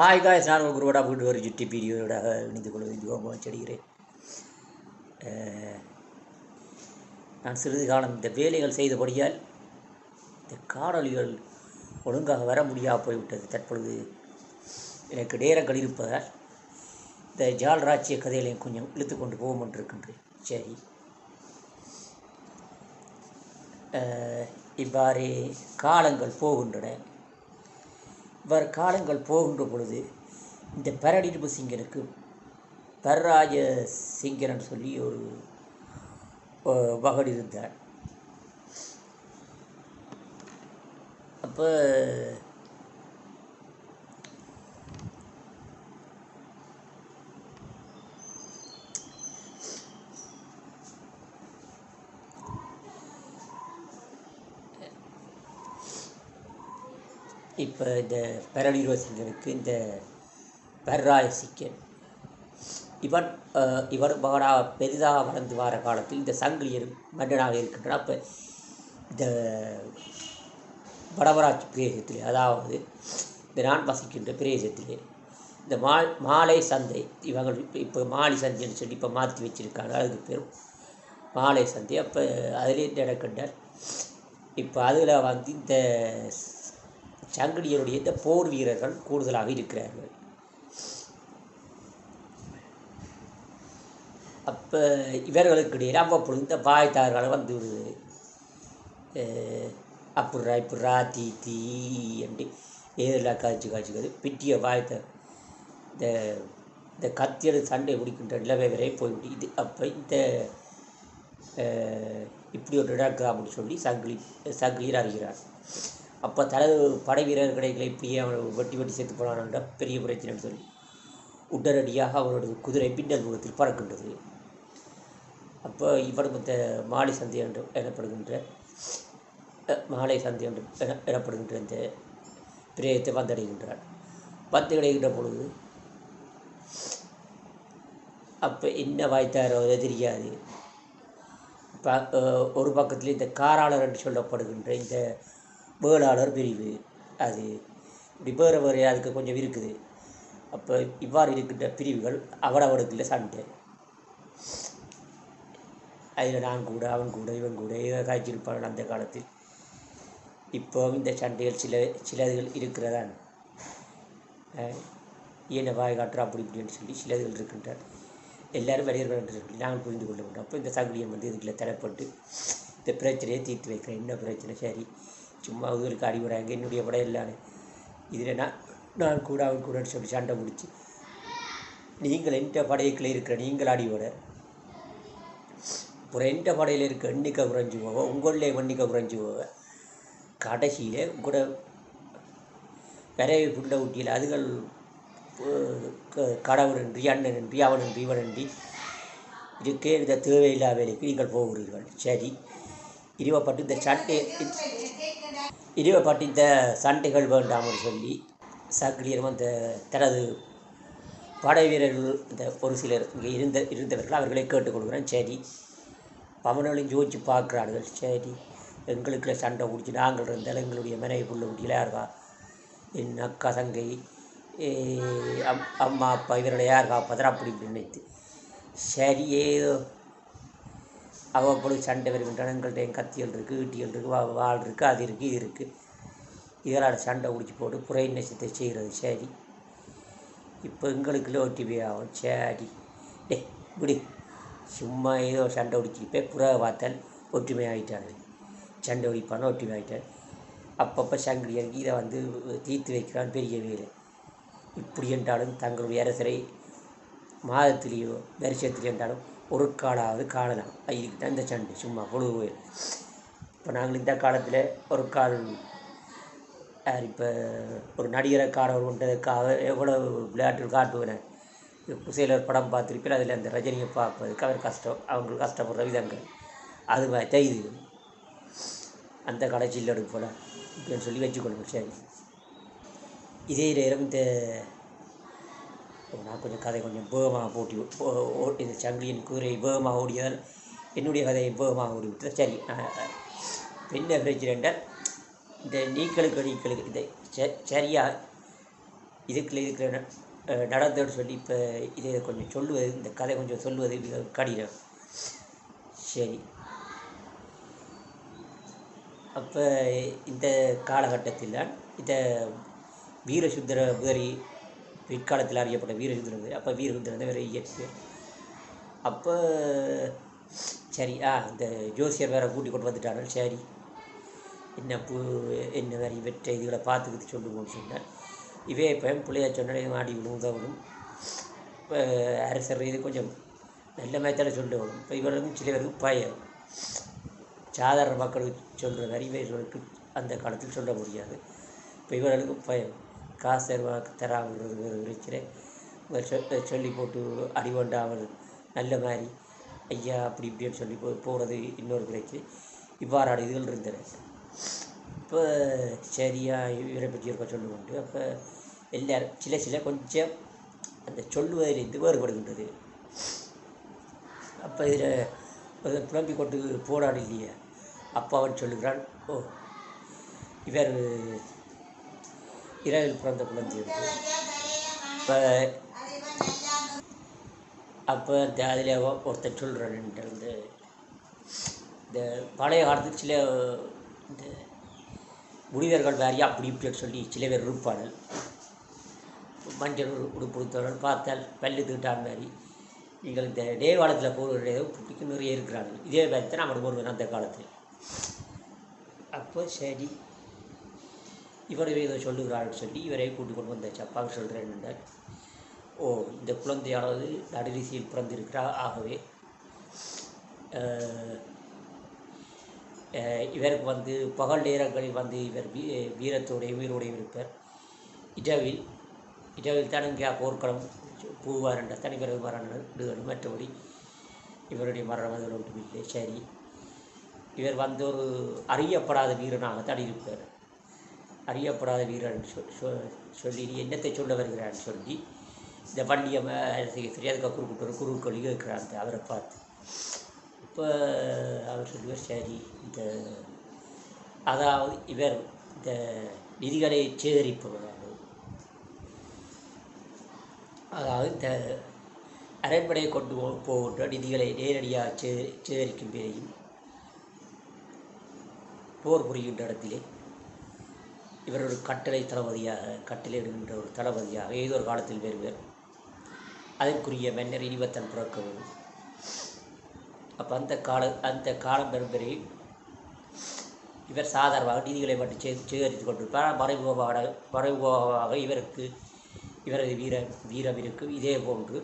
Hi guys நான் ஒரு குருவடா வீட்டு ஒரு ஜுட்டி வீடியோட இணைந்து கொள்வது யோகமாக நான் சிறிது காலம் இந்த வேலைகள் செய்தபடியால் இந்த காணொளிகள் ஒழுங்காக வர முடியாமல் போய்விட்டது. தற்பொழுது எனக்கு நேரங்கள் இருப்பதால் இந்த ஜால் ராஜ்ய கதைகளையும் கொஞ்சம் இழுத்து கொண்டு போகும் என்றிருக்கின்றேன் சரி. இவ்வாறே காலங்கள் போகின்றன. இவ்வாறு காலங்கள் போகின்ற பொழுது இந்த பரடிப்பு சிங்கனுக்கு பரராஜ சிங்கரன் சொல்லி ஒரு மகன் இருந்தார். அப்போ இப்போ இந்த பரளிரோ சிங்கனுக்கு இந்த பெர்ராய் சிக்கன். இவன் இவர் மகனாக பெரிதாக வளர்ந்து வர காலத்தில் இந்த சங்கிலியர் மன்னனாக இருக்கின்றன. அப்போ இந்த வடவராட்சி பிரதேசத்திலே அதாவது இந்த நான் வசிக்கின்ற பிரதேசத்திலே இந்த மா மாலை சந்தை இவங்க இப்போ இப்போ மாலை சந்தைன்னு சொல்லி இப்போ மாற்றி வச்சுருக்காங்க. அதுக்கு பேர் மாலை சந்தை. அப்போ அதிலே நடக்கின்றார் இப்போ அதில் வந்து இந்த சங்கிலியருடைய இந்த போர் வீரர்கள் கூடுதலாக இருக்கிறார்கள். அப்போ இவர்களுக்கு இடையில் அவ்வப்பொழுது இந்த வாய்த்தார்கள் வந்து விடுது. அப்புறா இப்புறா தீ தீ என்று ஏதெல்லாம் காய்ச்சி காய்ச்சிக்கிறது பிட்டிய வாய்த்த இந்த இந்த கத்தியடு சண்டை பிடிக்கின்ற நிலவை வரை போய் இது அப்போ இந்த இப்படி ஒரு நடக்குதா அப்படின்னு சொல்லி சங்கிலி சங்கிலியர் அறிகிறார். அப்போ தலை படை வீரர்களை கிடைக்கல இப்படியே அவனை வெட்டி வெட்டி செத்து போனான்டா பெரிய பிரச்சனைன்னு சொல்லி உடனடியாக அவனோட குதிரை பின்னல் முகத்தில் பறக்கின்றது. அப்போ இவனும் இந்த மாலை சந்தை என்று எனப்படுகின்ற மாலை சந்தை என்று என எனப்படுகின்ற இந்த பிரேயத்தை வந்தடைகின்றான் வந்தடைகின்ற பொழுது அப்போ என்ன வாய்த்தாரோ அது தெரியாது. இப்போ ஒரு பக்கத்தில் இந்த காராளர் என்று சொல்லப்படுகின்ற இந்த வேளாளர் பிரிவு அது இப்படி வேறு வேறு அதுக்கு கொஞ்சம் இருக்குது. அப்போ இவ்வாறு இருக்கின்ற பிரிவுகள் அவனவனுக்குள்ள சண்டை. அதில் நான் கூட அவன் கூட இவன் கூட இவன் காய்ச்சிருப்பான் அந்த காலத்தில். இப்போ இந்த சண்டைகள் சில சிலதுகள் இருக்கிறதான் ஈன வாய் காட்டுறா அப்படி இப்படின்னு சொல்லி சிலதுகள் இருக்கின்றார் எல்லாரும் வரையர்கள் என்று சொல்லி நாங்கள் புரிந்து கொள்ள வேண்டும். அப்போ இந்த சங்கிலியன் வந்து இதுக்குள்ள தரப்பட்டு இந்த பிரச்சனையை தீர்த்து வைக்கிறேன். என்ன பிரச்சனை? சரி. சும்மா இதுகளுக்கு அடிபடாங்க என்னுடைய படம் இல்லானே இதில் நான் நான் கூட அவன் கூட சொல்லி சண்டை முடிச்சு நீங்கள் எந்த படையக்கில் இருக்கிற நீங்கள் அடிபட அப்புறம் எந்த படையில் இருக்க எண்ணிக்கை குறைஞ்சி போவோம் உங்களில் எண்ணிக்கை குறைஞ்சி போவேன் கடைசியில் கூட விரைவு புண்டை ஊட்டியில் அதுகள் கடவுள் நன்றி அண்ணன் நன்றி அவன் நன்றி இவன் நன்றி இருக்கே இந்த தேவையில்லா வேலைக்கு நீங்கள் போகிறீர்கள். சரி. இருவப்பட்டு இந்த சண்டை இருவப்பட்டு இந்த சண்டைகள் வேண்டாம்னு சொல்லி சக்கிலியரும் அந்த தனது படை வீரர்கள் இந்த ஒரு சிலர் இங்கே இருந்த இருந்தவர்கள் அவர்களை கேட்டுக்கொள்கிறேன் சரி பவனங்களையும் யோசிச்சு பார்க்குறார்கள். சரி எங்களுக்குள்ள சண்டை பிடிச்சி நாங்கள் இருந்தாலும் எங்களுடைய மனைவி புள்ள குட்டியில் யாருக்கா என் அக்கா தங்கை ஏ, அம் அம்மா அப்பா இவர்களை யார் காப்பாத்திர அப்படி நினைத்து. சரி ஏதோ அவ்வப்பொழுது சண்டை வருகின்றன எங்கள்கிட்ட என் கத்தியல் இருக்குது ஈட்டியல் இருக்குது வா வாள் இருக்குது அது இருக்குது இது இருக்குது இதெல்லாம் சண்டை பிடிச்சி போட்டு புறை நெசத்தை செய்கிறது. சரி. இப்போ எங்களுக்குள்ள ஓடிபி ஆகும். சரி. டே இப்படி சும்மா ஏதோ சண்டை பிடிச்சிப்பே புறவை பார்த்தேன் ஒற்றுமை ஆகிட்டாரு சண்டை பிடிப்பான ஒற்றுமை ஆகிட்டேன் அப்பப்போ சங்கிலியருக்கு இதை வந்து தீர்த்து வைக்கிறான் பெரிய வேலை. இப்படி என்றாலும் தங்களுடைய அரசரை மாதத்திலேயோ வருஷத்திலேயோ என்றாலும் ஒரு காலாவது காணலாம் இதுக்கு தான் இந்த சண்டை. சும்மா பொழுது இப்போ நாங்கள் இந்த காலத்தில் ஒரு கால் யார் இப்போ ஒரு நடிகரை காணவர் கொண்டதுக்காக எவ்வளோ விளையாட்டு காட்டுவேன். சிலர் படம் பார்த்துருப்பேன் அதில் அந்த ரஜினியை பார்ப்பதுக்கு அவர் கஷ்டம் அவங்களுக்கு கஷ்டப்படுற விதங்கள். அது மாதிரி இது அந்த கடைசியில் எடுக்க போல இப்படின்னு சொல்லி வச்சுக்கொள்ளுங்க சரி. இதே நேரம் இந்த நான் கொஞ்சம் கதை கொஞ்சம் வேகமாக போட்டி ஓ- இந்த சங்கிலியின் குதிரை வேகமாக ஓடியதால் என்னுடைய கதையை வேகமாக ஓடி விட்டது சரி நான் என்ன பிரச்சனை என்றால் இந்த நீக்களுக்கு நீக்களுக்கு இந்த ச- சரியா இதுக்குள்ள இருக்கிற நடந்தோடு சொல்லி இப்போ இதை கொஞ்சம் சொல்லுவது இந்த கதை கொஞ்சம் சொல்லுவது மிக கடினம். சரி. அப்போ இந்த காலகட்டத்தில் தான் இந்த வீரசுந்தர முதலி பிற்காலத்தில் அறியப்பட்ட வீரசுந்தர அப்போ வீரசுந்தரன் வேறு இயற்கை அப்போ சரி ஆ இந்த ஜோசியர் வேற கூட்டி கொண்டு வந்துட்டார்கள். சரி என்ன பூ என்ன மாதிரி இவற்றை இதுகளை பார்த்துக்கிட்டு சொல்லுவோம்னு சொன்னேன் இவே இப்போ பிள்ளையார் சொன்னாலே ஆடி விழுந்தவனும் உதவணும் அரசர் இது கொஞ்சம் நல்ல மேத்தால சொல்லுவோம் இப்போ இவர்களுக்கும் சில பேருக்கு பயம் சாதாரண மக்களுக்கு சொல்கிற மாதிரி இவர்களுக்கு அந்த காலத்தில் சொல்ல முடியாது. இப்போ இவர்களுக்கு பயம் காசு தருவாக்கு தராங்கிறது ஒரு பிரச்சனை சொல்லி போட்டு அடிவண்டாமல் நல்ல மாதிரி. ஐயா அப்படி இப்படின்னு சொல்லி போ போகிறது இன்னொரு பிரச்சனை இவ்வாறான இதுகள் இருந்தன. இப்போ சரியா இவரை பற்றி இருக்க சொல்லுவோண்டு. அப்போ எல்லாரும் சில சில கொஞ்சம் அந்த சொல்லுவதிலிருந்து வேறுபடுகின்றது. அப்போ இதில் புலம்பிக் கொண்டு போராடு இல்லையா? அப்பா அவன் சொல்லுகிறான் ஓ இவர் இரவில் பிறந்த குழந்தை இருக்கு. இப்போ அப்போ இந்த அதில் ஒருத்தர் சொல்கிறான் இந்த இந்த பழைய காலத்தில் சில இந்த முனிவர்கள் வேறையா அப்படி இப்படின்னு சொல்லி சில பேர் இருப்பார்கள் மஞ்சள் உடு- பார்த்தால் பல்லு தீட்டான் மாதிரி. நீங்கள் இந்த நேவாளத்தில் போகிற பிடிக்கும் நிறைய இருக்கிறார்கள். இதே மாதிரி தான் நம்ம ஒருவன் அந்த காலத்தில். அப்போ சரி இவர் இதை சொல்லுகிறார்கள் சொல்லி இவரை கூட்டிக் கொண்டு வந்த சப்பாக சொல்கிறேன் என்றார். ஓ இந்த குழந்தையானது நடுரிசையில் பிறந்திருக்கிறார் ஆகவே இவருக்கு வந்து பகல் நேரங்களில் வந்து இவர் வீ வீரத்தோடைய உயிரோடையும் இருப்பார். இடவில் இடவில் தான் இங்கே போர்க்களம் பூவார் என்ற தனிப்பிறகு மரணம் மற்றபடி இவருடைய மரணம் அதில் ஒன்றும் இல்லை சரி. இவர் வந்து ஒரு அறியப்படாத வீரனாகத்தான் இருப்பார். அறியப்படாத வீரன் சொ- சொல்லி நீ என்னத்தை சொல்ல வருகிறான்னு சொல்லி இந்த வண்டியை தெரியாதுக்கா குறுக்கிட்டு ஒரு குறுக்கொழி இருக்கிறாங்க அவரை பார்த்து. இப்போ அவர் சொல்லுவார் சரி இந்த அதாவது இவர் இந்த நிதிகளை சேகரிப்பவர் அதாவது இந்த அரண்மனையை கொண்டு போகின்ற நிதிகளை நேரடியாக சேகரிக்கும் பேரையும் போர் புரிகின்ற இடத்திலே இவர் ஒரு கட்டளை தளபதியாக கட்டளையிடுகின்ற ஒரு தளபதியாக ஏதோ ஒரு காலத்தில் வருவர் அதற்குரிய மன்னர் இனிவத்தன் பிறக்க அப்போ அந்த கால அந்த காலம் பெறும் இவர் சாதாரணமாக நிதிகளை மட்டும் சே சேகரித்து கொண்டிருப்பார். மறைமுகமாக மறைமுகமாக இவருக்கு இவரது வீர வீரம் இருக்கும். இதே போன்று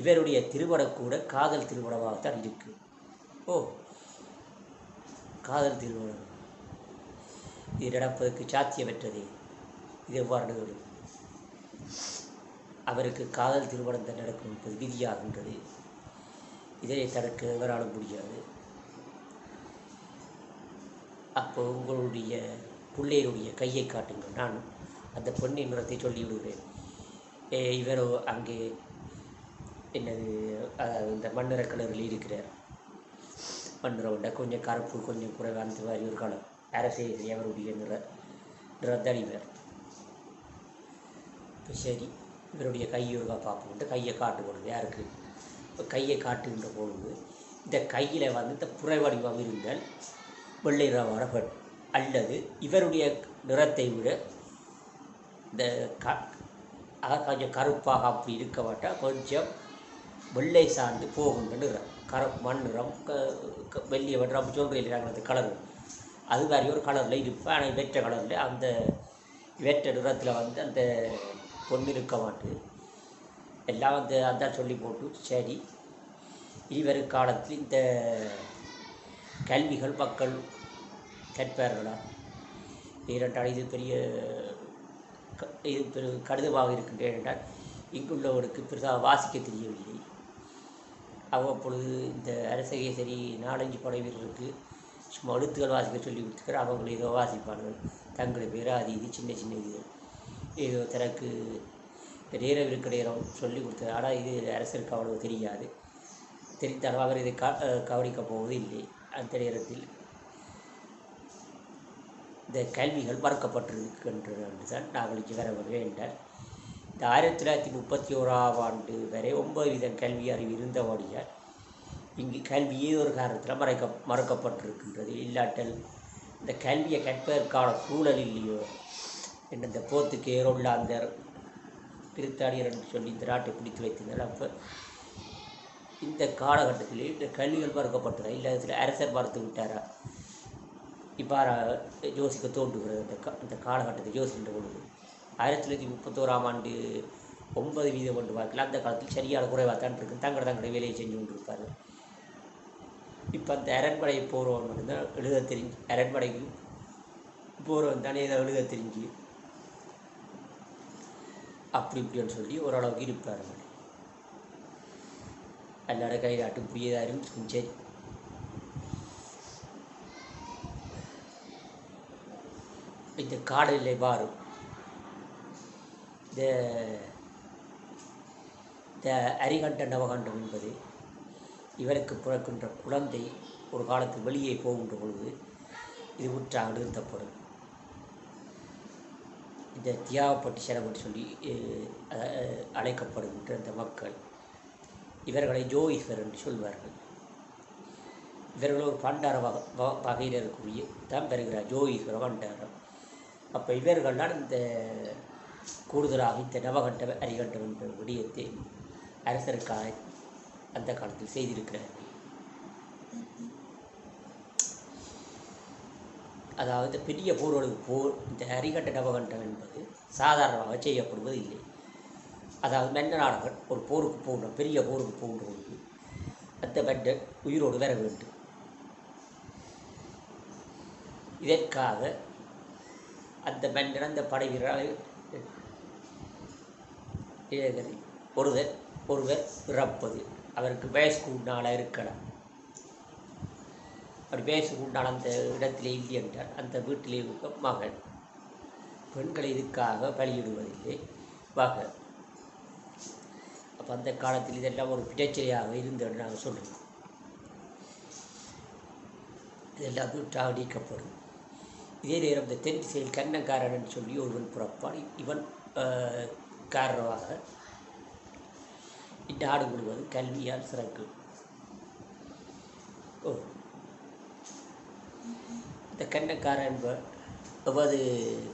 இவருடைய திருமணம் கூட காதல் திருமணமாகத்தான் இருக்கு. ஓ காதல் திருமணம். இது நடப்பதற்கு சாத்தியமற்றது. இது எவ்வாறு நிகழும் அவருக்கு காதல் திருமணம் தான் நடக்கும் என்பது விதியாகின்றது. இதை தடுக்க எவராலும் முடியாது. அப்போ உங்களுடைய பிள்ளையினுடைய கையை காட்டுங்கள். நான் அந்த பொன்னின் நிறத்தை சொல்லிவிடுகிறேன். ஏ, இவரோ அங்கே என்னது அதாவது இந்த மண்ணிற கலரில் இருக்கிறார். மண்ணிற கொஞ்சம் கருப்பு கொஞ்சம் குறைவாக அந்த மாதிரி ஒரு கலர் அரசே அவருடைய நிற நிறத்தடிவர் இப்போ சரி இவருடைய கையொருக்கா பார்ப்போம்ட்டு கையை காட்டு பொழுது யாருக்கு இப்போ கையை காட்டுகின்ற பொழுது இந்த கையில் வந்து இந்த புறை வடிவம் இருந்தால் வெள்ளை நிறமான பெண் அல்லது இவருடைய நிறத்தை விட இந்த க அதாவது கொஞ்சம் கருப்பாக அப்படி இருக்க மாட்டால் கொஞ்சம் வெள்ளை சார்ந்து போகின்ற நிறம் கரு மண் நிறம் க க- வெள்ளிய வெட்டுற அப்படி சொல்கிறீங்க அந்த கலர் அது மாதிரி ஒரு கலரில் இருப்பேன் ஆனால் வெற்ற கலரில் அந்த வெற்ற நிறத்தில் வந்து அந்த பொண்ணு இருக்க மாட்டு. எல்லாம் வந்து அதான் சொல்லி போட்டு சரி. இனிவரும் காலத்தில் இந்த கல்விகள் மக்கள் கற்பார்களா ஏனென்றால் இது பெரிய க- இது பெரு கடிதமாக இருக்கின்றேன் என்றால் இங்குள்ளவருக்கு பெரிதாக வாசிக்க தெரியவில்லை. அவ்வப்பொழுது இந்த அரசகேசரி நாலஞ்சு படை வீரருக்கு சும்மா எழுத்துக்கள் வாசிக்க சொல்லி கொடுத்துக்கிற அவங்களை ஏதோ வாசிப்பார்கள். தங்களை பேர் அது இது சின்ன சின்ன இது. ஏதோ தனக்கு இந்த நேரம் இருக்கிற நேரம் சொல்லி கொடுத்தது. ஆனால் இது அரசருக்கு அவ்வளவு தெரியாது. தெரிந்தாலும் அவர் இதை கா கவனிக்கப் போவது இல்லை அந்த நேரத்தில் இந்த கல்விகள் மறுக்கப்பட்டிருக்கின்றன என்று தான் நாங்கள் இங்கே வர வேண்டால் இந்த ஆயிரத்தி தொள்ளாயிரத்தி முப்பத்தி ஓராம் ஆண்டு வரை ஒன்பது வீதம் கல்வி அறிவு இருந்தபடியால் இங்கு கல்வியே ஒரு காரணத்தில் மறைக்க மறக்கப்பட்டிருக்கின்றது. இல்லாட்டல் இந்த கல்வியை கற்பதற்கான சூழல் இல்லையோ? என்ன இந்த போத்துக்கு ஏரோல்லாந்தர் பிரித்தானியர் என்று சொல்லி இந்த நாட்டை பிடித்து வைத்திருந்தார் அப்போ இந்த காலகட்டத்தில் இந்த கல்விகள் மறுக்கப்பட்டதா? இல்லை இதில் அரசர் மறுத்து விட்டாரா? இவ்வாறு யோசிக்க தோன்றுகிறது அந்த கா இந்த காலகட்டத்தை யோசிக்கின்ற பொழுது. ஆயிரத்தி தொள்ளாயிரத்தி முப்பத்தோராம் ஆண்டு ஒன்பது வீதம் கொண்டு பார்க்கல அந்த காலத்தில் சரியான குறைவாக தான் இருக்கு தங்கட தங்கட வேலையை செஞ்சு கொண்டிருப்பார்கள். இப்போ அந்த அரண்மனை போகிறவன் மட்டும்தான் எழுத தெரிஞ்சு அரண்மனைக்கு போகிறவன் தானே இதை எழுத தெரிஞ்சு. அப்படி இப்படின்னு சொல்லி ஓரளவுக்கு இருப்பார் அவர். அல்லாட கை நாட்டு புரியதாரும் சரி இந்த காடலை பாரும் இந்த அரிகண்ட நவகண்டம் என்பது இவருக்கு பிறக்கின்ற குழந்தை ஒரு காலத்தில் வெளியே போகின்ற பொழுது இது உற்றாக நிறுத்தப்படும். இந்த தியாகப்பட்டு சிரம் சொல்லி அழைக்கப்படுகின்ற இந்த மக்கள் இவர்களை ஜோஈஸ்வர் என்று சொல்வார்கள். இவர்கள் ஒரு பண்டார வக வகையில் இருக்கக்கூடிய தான் பெறுகிறார் ஜோஈஸ்வர பண்டாரம். அப்போ இவர்கள்தான் இந்த கூடுதலாக இந்த நவகண்ட அரிகண்டம் என்ற விடயத்தை அரசருக்காக அந்த காலத்தில் செய்திருக்கிறார்கள் அதாவது பெரிய போர்களுக்கு போர் இந்த அரிகட்ட நவகண்டம் என்பது சாதாரணமாக செய்யப்படுவது இல்லை அதாவது மன்னனானவன் ஒரு போருக்கு போகணும் பெரிய போருக்கு போகின்ற அந்த மன்னன் உயிரோடு வர வேண்டும். இதற்காக அந்த மன்னன் அந்த படை வீரரை ஒருவர் ஒருவர் இறப்பது அவருக்கு வயசுக்கு உண்டான இருக்கலாம் அவர் வயசுக்கு உண்டான அந்த இடத்திலே இல்லை என்றால் அந்த வீட்டிலே இருக்க மகன் பெண்களை இதுக்காக பலியிடுவதில்லை. மகன் அப்போ அந்த காலத்தில் இதெல்லாம் ஒரு பிரச்சனையாக இருந்தது நாங்கள் சொல்லுவோம் இதெல்லாம் வீட்டாக நீக்கப்படும். இதே நேரம் இந்த தென் திசையில் கண்ணங்காரன் சொல்லி ஒருவன் புறப்பான். இவன் காரணமாக இட்டாடு முழுவதும் கல்வியால் சிறக்கு. ஓ. இந்த கண்ணக்காரன் என்பவர் எவது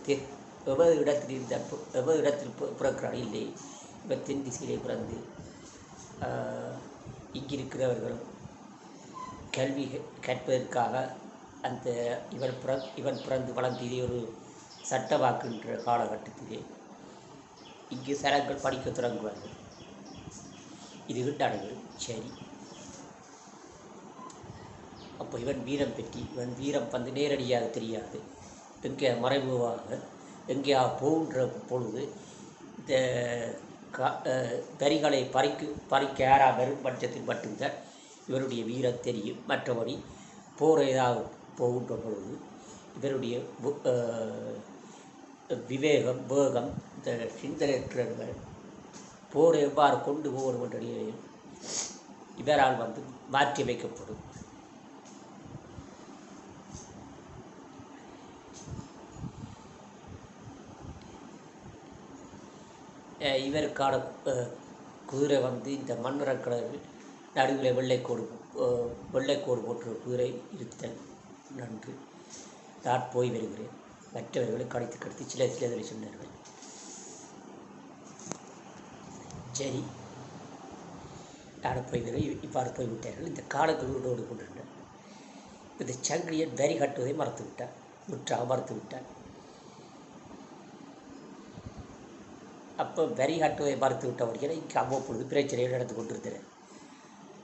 தெ- எவது இடத்தில் இருந்த எவது இடத்தில் பிறக்கிறான் இல்லை இவர் தென் திசையிலே பிறந்து இங்கிருக்கிறவர்களும் கல்வி கற்பதற்காக அந்த இவன் பிற இவன் பிறந்து வளர்ந்ததே இதே ஒரு சட்டவாக்குன்ற காலகட்டத்திலே இங்கு சரங்கள் படிக்க தொடங்குவார்கள். இது விட்டாடுகள் சரி. அப்போ இவன் வீரம் பெற்றி இவன் வீரம் வந்து நேரடியாக தெரியாது. எங்கே மறைமுகமாக எங்கேயா போகின்ற பொழுது இந்த கா வரிகளை பறிக்கு பறிக்க ஏறா வரும் பட்சத்தில் மட்டும்தான் இவருடைய வீரம் தெரியும். மற்றபடி போர் ஏதாவது போகின்ற பொழுது இவருடைய பு- விவேகம் வேகம் இந்த சிந்தனையற்றவர்கள் போரை எவ்வாறு கொண்டு போகணும் என்ற இவரால் வந்து மாற்றி அமைக்கப்படும். இவருக்கான குதிரை வந்து இந்த மன்னரக் நடுவில் வெள்ளைக்கோடு வெள்ளைக்கோடு போன்ற குதிரை இருத்தல். நன்று. நான் போய் வருகிறேன். மற்றவர்களை கடித்து கடித்து சில சிலதை சொன்னார்கள். சரி. நான் போய் வருகிறேன் இவ்வாறு போய்விட்டார்கள் இந்த காலங்களோடு கொண்டிருந்தார் இந்த சங்கிலியன் வரி கட்டுவதை மறத்து விட்டார் முற்றாக மறத்து விட்டார் அப்போ வரி கட்டுவதை மறுத்து விட்டபடியான இங்கே அவ்வப்பொழுது பிரச்சனைகள் நடந்து கொண்டிருந்தன.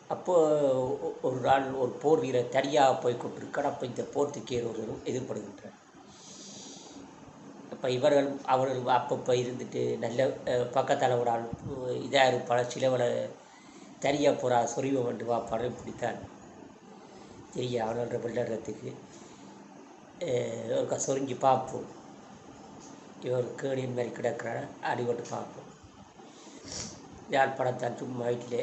அப்போது ஒரு நாள் ஒரு போர் வீரர் தனியாக போய் கொண்டிருக்கார் அப்போ இந்த போர்த்துக்கேர் ஒருவரும் எதிர்படுகின்றார் அப்போ இவர்கள் அவர்கள் அப்பப்போ இருந்துட்டு நல்ல அஹ், பக்கத்தால் ஒரு ஆள் இதாக இருப்பாள் சிலவளை தனியாக போகிறா சொறிவம் வந்து வாப்பாடு பிடித்தான் தெரிய அவனோட விளையாடுறதுக்கு ஒரு சொரிஞ்சு பார்ப்போம். இவர் கேணியின் மாதிரி கிடக்கிறான் அடிபட்டு பார்ப்போம். யாழ்ப்பாணத்தான் சும்மா வீட்டில்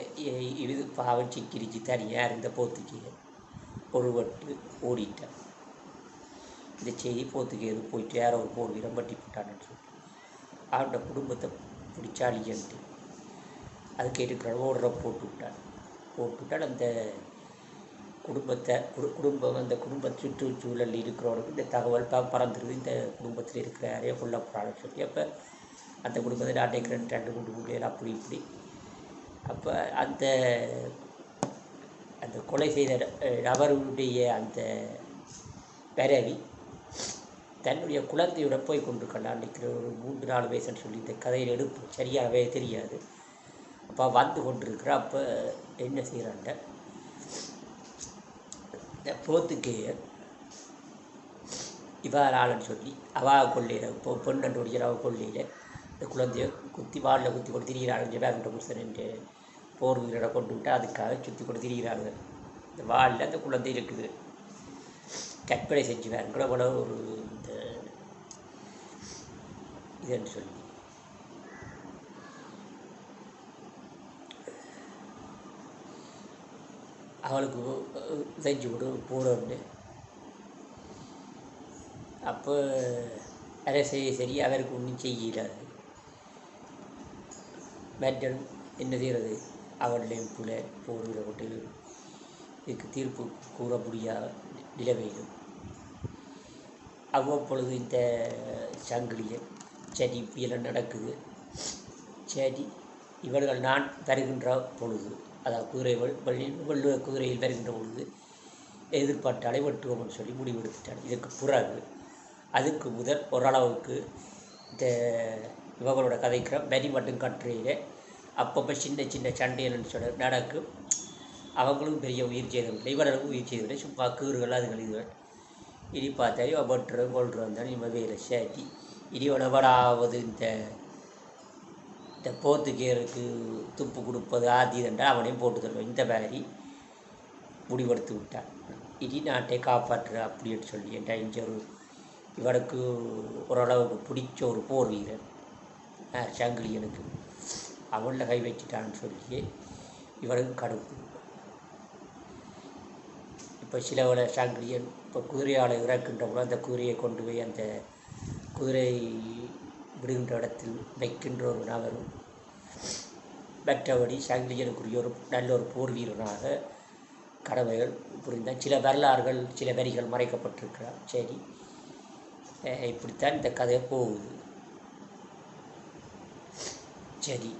இது பாவம் சிக்கிரிச்சு தனியாக இருந்த போத்துக்கு ஒரு வட்டு ஓடிட்டான் இந்த செய்தி போத்துக்கு எது போயிட்டு யாரோ ஒரு போர் வீரம் பட்டி போட்டான்னு சொல்லி அவனோட குடும்பத்தை பிடிச்சாலியன்ட்டு அதுக்கு இருக்கிற ஓடுற போட்டு விட்டான் போட்டு விட்டால் அந்த குடும்பத்தை குடு குடும்பம் அந்த குடும்ப சுற்றுச்சூழலில் இருக்கிறவனுக்கு இந்த தகவல் ப பறந்துருது. இந்த குடும்பத்தில் இருக்கிற யாரையோ கொல்ல போகிறான்னு சொல்லி அப்போ அந்த குடும்பத்தை நாட்டை ரெண்டு ரெண்டு குண்டு அப்படி இப்படி. அப்போ அந்த அந்த கொலை செய்த நபருடைய அந்த பிறவி தன்னுடைய குழந்தையோட போய் கொண்டிருக்கலாம் அன்றைக்கி ஒரு மூன்று நாலு வயசுன்னு சொல்லி இந்த கதையில் எடுப்பு சரியாகவே தெரியாது. அப்போ வந்து கொண்டிருக்கிற அப்போ என்ன செய்கிறான்ட இந்த போத்துக்கேயர் இவார் ஆளுன்னு சொல்லி அவா கொள்ளையில் இப்போ பொண்ணு அவ கொள்ளையில் இந்த குழந்தைய குத்தி வாழில் குத்தி கொண்டு திரிகிறாங்க ஜெபாங்கிட்ட புருஷன் என்று போர் வீரரை கொண்டு விட்டு அதுக்காக சுற்றி கொண்டு திரிகிறாங்க இந்த வாலில் அந்த குழந்தை இருக்குது. கற்பனை செஞ்சு வேறு கூட ஒரு என்று சொல்லி. அவளுக்கு செஞ்சு கொடு போடணும்னு அப்போ அதை செய்ய சரி அவருக்கு ஒன்றும் செய்யலாது. மேட்டல் என்ன செய்கிறது அவருடைய புல போடுகிற விட்டு இதுக்கு தீர்ப்பு கூற முடியாத நிலவையிலும் அவ்வப்பொழுது இந்த சங்கிலியை சரி இப்படியெல்லாம் நடக்குது. சரி இவர்கள் நான் வருகின்ற பொழுது அதாவது குதிரை வெள்- குதிரையில் வருகின்ற பொழுது எதிர்பார்த்தாலே வெட்டுவோம்னு சொல்லி முடிவெடுத்துட்டாங்க இதுக்கு பிறகு அதுக்கு முதல் ஓரளவுக்கு இந்த இவங்களோட கதைக்கிற வரி மட்டும் கட்டுரையில் அப்பப்போ சின்ன சின்ன சண்டைகள்னு சொல்ல நடக்கும். அவங்களும் பெரிய உயிர் சேதம் இவர்களுக்கும் உயிர் சேதம் சும்மா கீறுகள் அதுகள் இதுகள். இனி பார்த்தாலே இவன் வெட்டுறோம் கொள்றோம் இருந்தாலும் இவன் வேலை. சேட்டி இனி இந்த இந்த போத்துக்கேருக்கு துப்பு கொடுப்பது ஆதி என்றால் அவனையும் போட்டு தருவான். இந்த மாதிரி முடிவெடுத்து விட்டான். இனி நாட்டை காப்பாற்றுற அப்படின்னு சொல்லி என்ற டைஞ்சர் இவனுக்கு ஓரளவுக்கு பிடிச்ச ஒரு போர் வீரன். சங்கிலியனுக்கு. அவனில் கை வச்சிட்டான்னு சொல்லி இவனுக்கு கடுப்பு. இப்போ சிலவள சங்கிலியன் இப்போ குதிரையால் இறக்கின்ற போது அந்த குதிரையை கொண்டு போய் அந்த குதிரை விடுகின்ற இடத்தில் வைக்கின்ற ஒரு நபரும் மற்றபடி சங்கிலியனுக்குரிய ஒரு நல்ல ஒரு போர் வீரனாக கடமைகள் புரிந்தார் சில வரலாறுகள் சில வரிகள் மறைக்கப்பட்டிருக்கிறார். சரி இப்படித்தான் இந்த கதை போகுது. சரி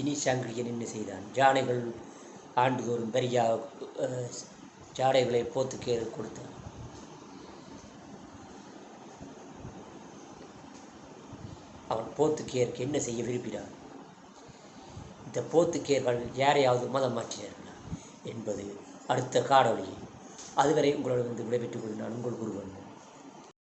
இனி சங்கிலியன் என்ன செய்தான்? ஜானைகள் ஆண்டுதோறும் பெரியா ஜாடைகளை போத்துக்கே கொடுத்தான் அவன் போத்துக்கேருக்கு என்ன செய்ய விரும்பினார்? இந்த போத்துக்கேர்கள் யாரையாவது மதம் மாற்றினார்களா? என்பது அடுத்த காணொளியில். அதுவரை உங்களிடம் வந்து விடைபெற்றுக் கொள்கிறேன் நான் உங்கள் குருவன்